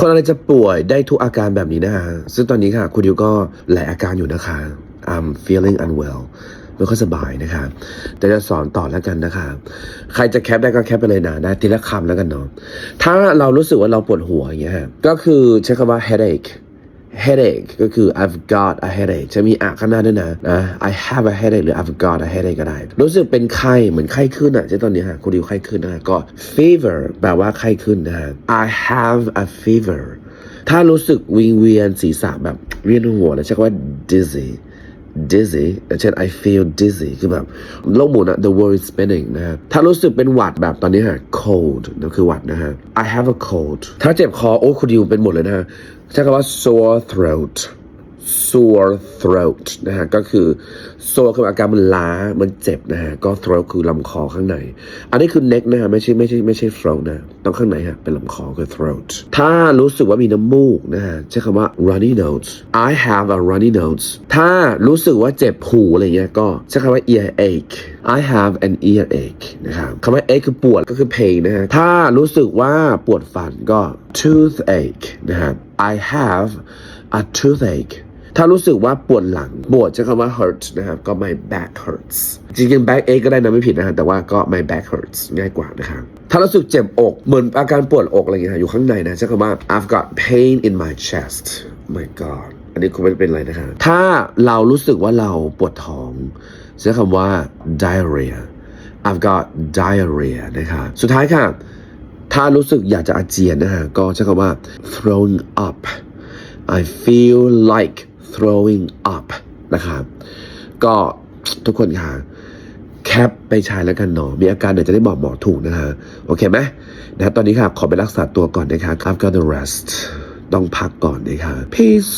คนอะไรจะป่วยได้ทุกอาการแบบนี้นะคะซึ่งตอนนี้ค่ะ คุณดิวก็หลายอาการอยู่นะคะ I'm feeling unwell ไม่ค่อยสบายนะคะ แต่จะสอนต่อแล้วกันนะคะ ใครจะแคปได้ก็แคปไปเลยนะได้ทีละคำแล้วกันเนาะ ถ้าเรารู้สึกว่าเราปวดหัวอย่างเงี้ย ก็คือใช้คำว่า headache headache ก็คือ I've got a headache จะมีอะข้างหน้าด้วยนะนะ I have a headache หรือ I've got a headache ก็ได้ รู้สึกเป็นไข้เหมือนไข้ขึ้นอะเช่ตอนนี้ฮะคุณดิวไข้ขึ้นนะก็ fever แปลว่าไข้ขึ้นนะฮะ I have a fever ถ้ารู้สึกวิงเวียนศีรษะแบบเวียนหัวนะใช้คำว่า dizzy dizzy อย่างเช่น I feel dizzy คือแบบโลกหมุนอะ the world is spinning นะฮะถ้ารู้สึกเป็นหวัดแบบตอนนี้ฮะ cold นั่นคือหวัดนะฮะ I have a cold ถ้าเจ็บคอ โอ้คุณดิวเป็นหมดเลยนะฮะใช้คำว่า sore throat sore throat นะฮะก็คือ sore คืออาการมันล้ามันเจ็บนะฮะก็ throat คือลำคอข้างใน อันนี้คือ neck นะฮะไม่ใช่ไม่ใช่ไม่ใช่ throat นะต้องข้างในฮะเป็นลำคอคือ throat ถ้ารู้สึกว่ามีน้ำมูกนะฮะใช้คำว่า runny nose I have a runny nose ถ้ารู้สึกว่าเจ็บหูอะไรเงี้ยก็ใช้คำว่า ear ache I have an ear ache นะครับคำว่า ache คือปวดก็คือ pain นะฮะถ้ารู้สึกว่าปวดฟันก็ toothache นะฮะ I have a toothache ถ้ารู้สึกว่าปวดหลังปวดใช้คำว่า hurt นะครับก็ my back hurts จริงๆ back ache ก็ได้นะไม่ผิดนะฮะแต่ว่าก็ my back hurts ง่ายกว่านะครับถ้ารู้สึกเจ็บอก เหมือนอาการปวดอกอะไรอย่างเงี้ยอยู่ข้างในนะใช้คำว่า I've got pain in my chest my god อันนี้คงไม่เป็นไรนะครับถ้าเรารู้สึกว่าเราปวดท้องใช้คำว่า diarrhea I've got diarrhea นะครับสุดท้ายค่ะ ถ้ารู้สึกอยากจะอาเจียนนะฮะก็ใช้คำว่า throwing up I feel like throwing up นะครับ ก็ทุกคนค่ะแคปไปใช้แล้วกันเนาะมีอาการเดี๋ยวจะได้บอกหมอถูกนะฮะ โอเคไหมนะตอนนี้ค่ะ ขอไปรักษาตัวก่อนนะคะ I've got the rest ต้องพักก่อนนะคะ peace